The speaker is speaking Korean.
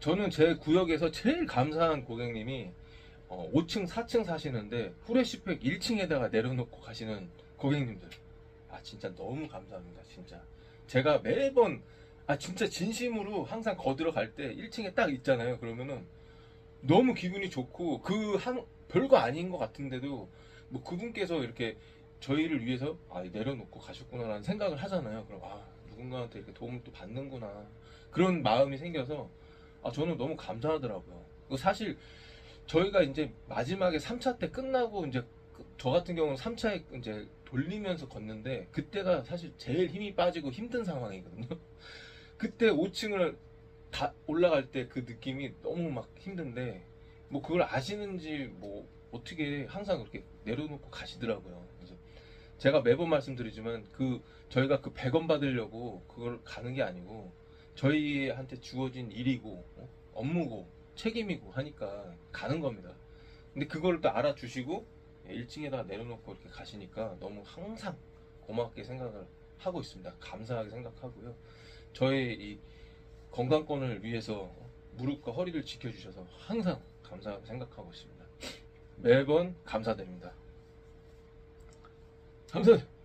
저는 제 구역에서 제일 감사한 고객님이 어, 5층, 4층 사시는데 후레쉬팩 1층에다가 내려놓고 가시는 고객님들. 아 진짜 너무 감사합니다. 진짜. 제가 매번 아 진짜 진심으로 항상 거들어 갈 때 1층에 딱 있잖아요. 그러면은 너무 기분이 좋고 그 한 별거 아닌 것 같은데도 뭐 그분께서 이렇게 저희를 위해서 아 내려놓고 가셨구나라는 생각을 하잖아요. 그럼 아 누군가한테 이렇게 도움을 또 받는구나 그런 마음이 생겨서 아 저는 너무 감사하더라고요. 그 사실 저희가 이제 마지막에 3차 때 끝나고 이제 그- 저 같은 경우는 3차에 이제 돌리면서 걷는데 그때가 사실 제일 힘이 빠지고 힘든 상황이거든요. 그때 5층을 다 올라갈 때 그 느낌이 너무 막 힘든데 뭐 그걸 아시는지 뭐 어떻게 항상 그렇게 내려놓고 가시더라고요. 그래서 제가 매번 말씀드리지만 그 저희가 그 100원 받으려고 그걸 가는 게 아니고 저희한테 주어진 일이고 어? 업무고 책임이고 하니까 가는 겁니다. 근데 그걸 또 알아주시고 1층에다 내려놓고 이렇게 가시니까 너무 항상 고맙게 생각을 하고 있습니다. 감사하게 생각하고요. 저의 이 건강권을 위해서 무릎과 허리를 지켜주셔서 항상 감사하게 생각하고 있습니다. 매번 감사드립니다. 감사합니다.